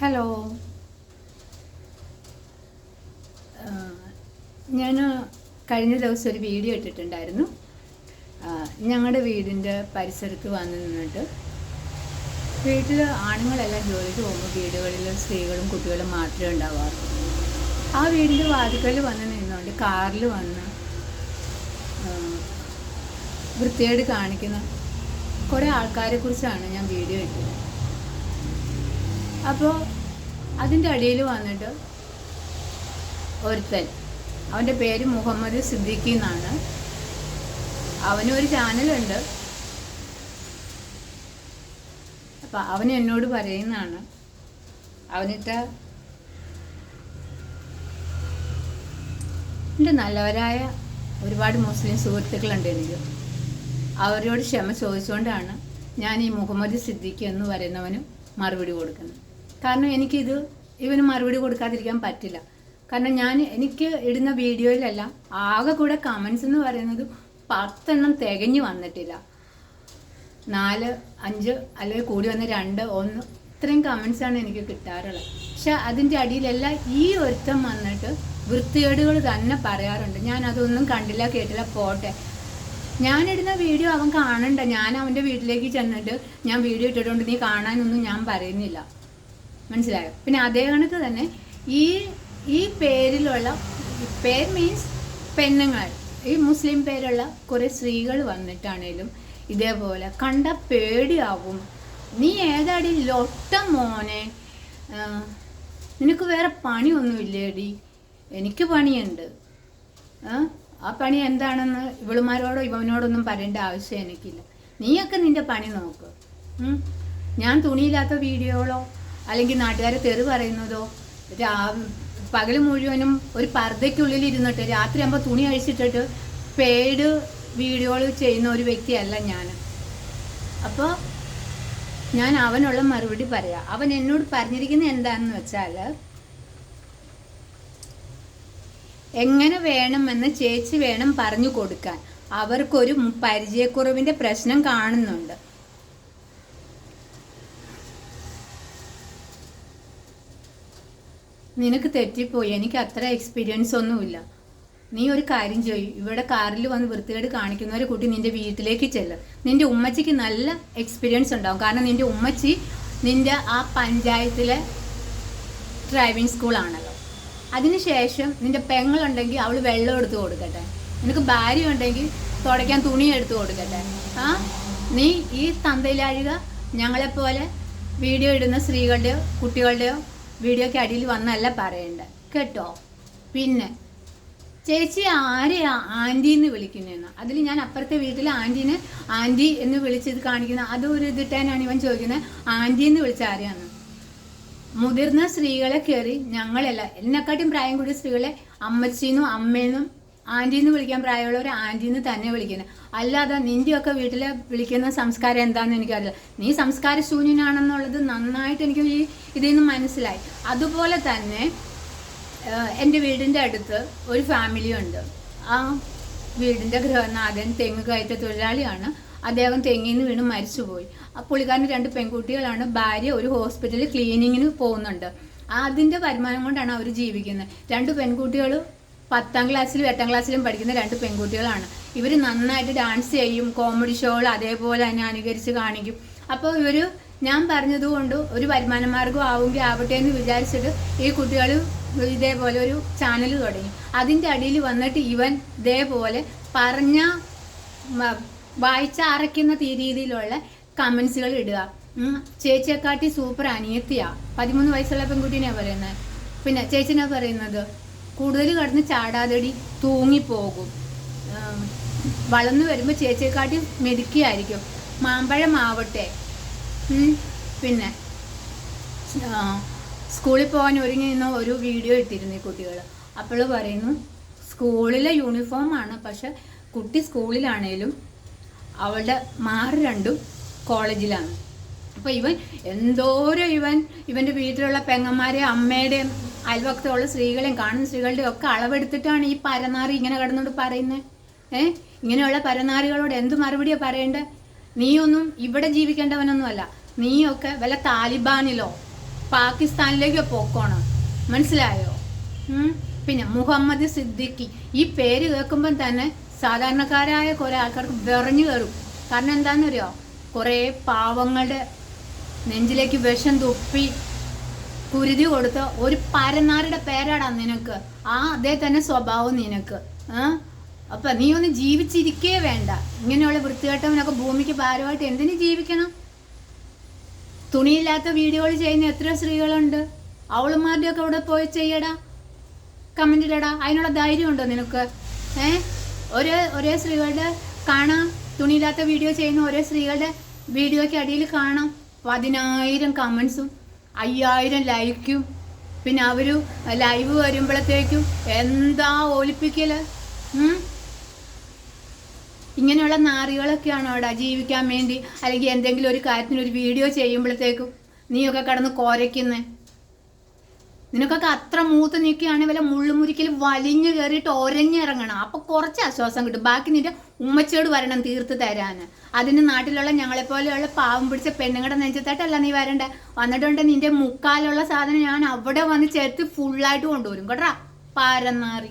Hello ഞാൻ കഴിഞ്ഞ ദിവസം ഒരു വീഡിയോ ഇട്ടിട്ടുണ്ടായിരുന്നു. ഞങ്ങളുടെ വീടിന്റെ പരിസരത്ത് വന്ന് നിന്നിട്ട് വീട്ടിൽ ആണുങ്ങളെല്ലാം ജോലിക്ക് പോകുമ്പോൾ വീടുകളിൽ സ്ത്രീകളും കുട്ടികളും മാത്രമേ ഉണ്ടാവാറുള്ളൂ. ആ വീടിന്റെ വാതിക്കൽ വന്ന് നിന്നുകൊണ്ട് കാറിൽ വന്ന് വൃത്തിയേട് കാണിക്കുന്ന കുറേ ആൾക്കാരെ കുറിച്ചാണ് ഞാൻ വീഡിയോ ഇട്ടത്. അപ്പോൾ അതിന്റെ അടിയിൽ വന്നിട്ട് ഒരുത്തൻ. അവന്റെ പേര് മുഹമ്മദ് സിദ്ദിഖി എന്നാണ്. അവനൊരു ചാനലുണ്ട്. അപ്പം അവൻ എന്നോട് പറയുന്നതാണ്. അവനിട്ട് എന്റെ നല്ലവരായ ഒരുപാട് മുസ്ലിം സുഹൃത്തുക്കളുണ്ട് എനിക്ക്. അവരോട് ക്ഷമ ചോദിച്ചുകൊണ്ടാണ് ഞാൻ ഈ മുഹമ്മദ് സിദ്ദീഖ് എന്ന് പറയുന്നവനും മറുപടി കൊടുക്കുന്നത്. കാരണം എനിക്കിത് ഇവന് മറുപടി കൊടുക്കാതിരിക്കാൻ പറ്റില്ല. കാരണം ഞാൻ എനിക്ക് ഇടുന്ന വീഡിയോയിലെല്ലാം ആകെ കൂടെ കമൻസ് എന്ന് പറയുന്നത് പത്തെണ്ണം തികഞ്ഞു വന്നിട്ടില്ല. നാല് അഞ്ച് അല്ലെങ്കിൽ കൂടി വന്ന രണ്ട് ഒന്ന് ഇത്രയും കമൻസാണ് എനിക്ക് കിട്ടാറുള്ളത്. പക്ഷെ അതിന്റെ അടിയിലെല്ലാം ഈ ഒരുത്തം വന്നിട്ട് വൃത്തികേടുകൾ തന്നെ പറയാറുണ്ട്. ഞാൻ അതൊന്നും കണ്ടില്ല കേട്ടില്ല പോട്ടെ. ഞാനിടുന്ന വീഡിയോ അവൻ കാണണ്ട. ഞാൻ അവന്റെ വീട്ടിലേക്ക് ചെന്നിട്ട് ഞാൻ വീഡിയോ ഇട്ടിട്ടുണ്ട് നീ കാണാനൊന്നും ഞാൻ പറയുന്നില്ല. മനസ്സിലായോ? പിന്നെ അതേ കണക്ക് തന്നെ ഈ ഈ പേരിലുള്ള പേര് മീൻസ് പെണ്ണുങ്ങൾ. ഈ മുസ്ലിം പേരുള്ള കുറേ സ്ത്രീകൾ വന്നിട്ടാണേലും ഇതേപോലെ കണ്ട പേടിയാവും. നീ ഏതാടി ലൊട്ട മോനെ? നിനക്ക് വേറെ പണിയൊന്നുമില്ലേടി? എനിക്ക് പണിയുണ്ട്. ആ പണി എന്താണെന്ന് ഇവളുമാരോടോ ഇവനോടൊന്നും പറയേണ്ട ആവശ്യം എനിക്കില്ല. നീയൊക്കെ നിന്റെ പണി നോക്ക്. ഞാൻ തുണിയില്ലാത്ത വീഡിയോകളോ അല്ലെങ്കിൽ നാട്ടുകാരെ തെറി പറയുന്നതോ രാ പകൽ മുഴുവനും ഒരു പർദ്ദയ്ക്കുള്ളിൽ ഇരുന്നിട്ട് രാത്രി ആകുമ്പോൾ തുണി അഴിച്ചിട്ടിട്ട് പെയ്ഡ് വീഡിയോകൾ ചെയ്യുന്ന ഒരു വ്യക്തിയല്ല ഞാൻ. അപ്പോൾ ഞാൻ അവനുള്ള മറുപടി പറയാം. അവൻ എന്നോട് പറഞ്ഞിരിക്കുന്ന എന്താണെന്ന് വെച്ചാൽ എങ്ങനെ വേണമെന്ന് ചേച്ചി വേണം പറഞ്ഞു കൊടുക്കാൻ. അവർക്കൊരു പരിചയക്കുറവിന്റെ പ്രശ്നം കാണുന്നുണ്ട്. നിനക്ക് തെറ്റിപ്പോയി. എനിക്ക് അത്ര എക്സ്പീരിയൻസ് ഒന്നുമില്ല. നീ ഒരു കാര്യം ചെയ്യും. ഇവിടെ കാറിൽ വന്ന് വൃത്തികേട് കാണിക്കുന്ന ഒരു കുട്ടി നിന്റെ വീട്ടിലേക്ക് ചെല്ല്. നിന്റെ ഉമ്മച്ചിക്ക് നല്ല എക്സ്പീരിയൻസ് ഉണ്ടാവും. കാരണം നിന്റെ ഉമ്മച്ചി നിന്റെ ആ പഞ്ചായത്തിലെ ഡ്രൈവിംഗ് സ്കൂളാണല്ലോ അതിനുശേഷം നിന്റെ പെങ്ങളുണ്ടെങ്കിൽ അവൾ വെള്ളം എടുത്ത് കൊടുക്കട്ടെ. നിനക്ക് ഭാര്യ ഉണ്ടെങ്കിൽ തുടയ്ക്കാൻ തുണി എടുത്ത് കൊടുക്കട്ടെ. ആ? നീ ഈ തന്തയിലാഴുക ഞങ്ങളെപ്പോലെ വീഡിയോ ഇടുന്ന സ്ത്രീകളുടെയോ കുട്ടികളുടെയോ വീഡിയോയ്ക്ക് അടിയിൽ വന്നല്ല പറയണ്ട. കേട്ടോ? പിന്നെ ചേച്ചി ആരെയാ ആന്റി എന്ന് വിളിക്കുന്നതെന്ന് അതിൽ ഞാൻ അപ്പുറത്തെ വീട്ടിൽ ആന്റീനെ ആന്റി എന്ന് വിളിച്ചത് കാണിക്കുന്ന ഒരു ഇതിട്ടാനാണ് ഇവൻ ചോദിക്കുന്നത്. ആന്റി എന്ന് വിളിച്ച ആരെയാണ്? മുതിർന്ന സ്ത്രീകളെ കയറി ഞങ്ങളല്ല എന്നെക്കാട്ടും പ്രായം കൂടിയ സ്ത്രീകളെ അമ്മച്ചീന്നും അമ്മേന്നും ആന്റീന്ന് വിളിക്കാൻ പ്രായമുള്ളവർ ആന്റീന്ന് തന്നെ വിളിക്കുന്നത് അല്ലാതെ നിന്റെയൊക്കെ വീട്ടിൽ വിളിക്കുന്ന സംസ്കാരം എന്താണെന്ന് എനിക്കറിയില്ല. നീ സംസ്കാര ശൂന്യനാണെന്നുള്ളത് നന്നായിട്ട് എനിക്ക് ഈ ഇതിൽ നിന്ന് മനസ്സിലായി. അതുപോലെ തന്നെ എന്റെ വീടിന്റെ അടുത്ത് ഒരു ഫാമിലി ഉണ്ട്. ആ വീടിന്റെ ഗൃഹനാഥൻ തെങ്ങ് കയറ്റ തൊഴിലാളിയാണ്. അദ്ദേഹം തെങ്ങിൽ നിന്ന് വീണ് മരിച്ചുപോയി. ആ പുള്ളിക്കാരന് രണ്ട് പെൺകുട്ടികളാണ്. ഭാര്യ ഒരു ഹോസ്പിറ്റലിൽ ക്ലീനിങ്ങിന് പോകുന്നുണ്ട്. അതിന്റെ വരുമാനം കൊണ്ടാണ് അവർ ജീവിക്കുന്നത്. രണ്ട് പെൺകുട്ടികൾ പത്താം ക്ലാസ്സിലും എട്ടാം ക്ലാസ്സിലും പഠിക്കുന്ന രണ്ട് പെൺകുട്ടികളാണ്. ഇവർ നന്നായിട്ട് ഡാൻസ് ചെയ്യും കോമഡി ഷോകൾ അതേപോലെ തന്നെ അനുകരിച്ച് കാണിക്കും. അപ്പോൾ ഇവർ ഞാൻ പറഞ്ഞതുകൊണ്ട് ഒരു വരുമാന മാർഗം ആവുമെങ്കിൽ ആവട്ടെ എന്ന് വിചാരിച്ചിട്ട് ഈ കുട്ടികൾ ഇതേപോലെ ഒരു ചാനൽ തുടങ്ങി. അതിന്റെ അടിയിൽ വന്നിട്ട് ഇവൻ ഇതേപോലെ പറഞ്ഞ വായിച്ച അറയ്ക്കുന്ന രീതിയിലുള്ള കമൻസുകൾ ഇടുക. ചേച്ചിയെക്കാട്ടി സൂപ്പർ അനിയത്തിയാ. പതിമൂന്ന് വയസ്സുള്ള പെൺകുട്ടീനെ പറയുന്നത്. പിന്നെ ചേച്ചിനെ പറയുന്നത് കൂടുതൽ കടന്ന് ചാടാതെടി തൂങ്ങിപ്പോകും. വളർന്നു വരുമ്പോൾ ചേച്ചിയെക്കാട്ടി മെതിക്കുകയായിരിക്കും മാമ്പഴം ആവട്ടെ. പിന്നെ സ്കൂളിൽ പോകാൻ ഒരുങ്ങി നിന്ന ഒരു വീഡിയോ ഇട്ടിരുന്നു ഈ കുട്ടികൾ അപ്പോൾ പറയുന്നു സ്കൂളിലെ യൂണിഫോമാണ് പക്ഷെ കുട്ടി സ്കൂളിലാണേലും അവളുടെ മാറ് രണ്ടും കോളേജിലാണ്. അപ്പോൾ ഇവൻ എന്തോരം ഇവൻ ഇവന്റെ വീട്ടിലുള്ള പെങ്ങന്മാരെ അമ്മയുടെയും അയൽവക്കത്തുള്ള സ്ത്രീകളെയും കാണുന്ന സ്ത്രീകളുടെയും ഒക്കെ അളവെടുത്തിട്ടാണ് ഈ പരനാറി ഇങ്ങനെ കിടന്നുകൊണ്ട് പറയുന്നത് ഏ? ഇങ്ങനെയുള്ള പരനാറികളോട് എന്ത് മറുപടിയാണ് പറയേണ്ടത് നീയൊന്നും ഇവിടെ ജീവിക്കേണ്ടവനൊന്നുമല്ല. നീയൊക്കെ വല്ല താലിബാനിലോ പാകിസ്ഥാനിലേക്കോ പോക്കോണം? മനസ്സിലായോ? പിന്നെ മുഹമ്മദ് സിദ്ദിഖി. ഈ പേര് കേൾക്കുമ്പം തന്നെ സാധാരണക്കാരായ കുറെ ആൾക്കാർക്ക് വിറഞ്ഞു കയറും. കാരണം എന്താണെന്നറിയോ? കുറേ പാവങ്ങളുടെ നെഞ്ചിലേക്ക് വിഷം തുപ്പി കുരുതി കൊടുത്ത ഒരു പരനാരുടെ പേരാടാ നിനക്ക്. ആ അതേ തന്നെ സ്വഭാവം നിനക്ക്. അപ്പൊ നീ ഒന്ന് ജീവിച്ചിരിക്കേ വേണ്ട. ഇങ്ങനെയുള്ള വൃത്തികെട്ടവനൊക്കെ ഭൂമിക്ക് ഭാരമായിട്ട് എന്തിനു ജീവിക്കണം? തുണിയില്ലാത്ത വീഡിയോകൾ ചെയ്യുന്ന എത്ര സ്ത്രീകളുണ്ട്. അവളുമാരുടെ ഒക്കെ അവിടെ പോയി ചെയ്യടാ. കമന്റ് ഇടടാ. അതിനുള്ള ധൈര്യം ഉണ്ടോ നിനക്ക്? ഏ? ഒരേ ഒരേ സ്ത്രീകളുടെ കാണാം. തുണിയില്ലാത്ത വീഡിയോ ചെയ്യുന്ന ഒരേ സ്ത്രീകളുടെ വീഡിയോയ്ക്ക് അടിയിൽ കാണാം. പതിനായിരം കമൻസും അയ്യായിരം ലൈക്കും. പിന്നെ അവർ ലൈവ് വരുമ്പോഴത്തേക്കും എന്താ ഓലിപ്പിക്കൽ? ഇങ്ങനെയുള്ള നാറികളൊക്കെയാണോ അവിടെ ജീവിക്കാൻ വേണ്ടി? അല്ലെങ്കിൽ എന്തെങ്കിലും ഒരു കാര്യത്തിന് ഒരു വീഡിയോ ചെയ്യുമ്പോഴത്തേക്കും നീയൊക്കെ കടന്ന് കോരയ്ക്കുന്നേ? നിനക്കൊക്കെ അത്ര മൂത്ത് നിൽക്കുകയാണെങ്കിൽ വല്ല മുള്ളുമുരിക്കൽ വലിഞ്ഞു കയറിയിട്ട് ഒരഞ്ഞിറങ്ങണം. അപ്പൊ കുറച്ച് ആശ്വാസം കിട്ടും. ബാക്കി നിന്റെ ഉമ്മച്ചേട് വരണം തീർത്ത് തരാന്. അതിന് നാട്ടിലുള്ള ഞങ്ങളെപ്പോലെയുള്ള പാവം പിടിച്ച പെണ്ണുങ്ങളുടെ നെഞ്ചത്തായിട്ടല്ല നീ വരണ്ടേ? വന്നിട്ടുണ്ട് നിന്റെ മുക്കാലുള്ള സാധനം ഞാൻ അവിടെ വന്ന് ചേർത്ത് ഫുള്ളായിട്ട് കൊണ്ടുവരും. കേട്ടാ? പാരന്നാറി.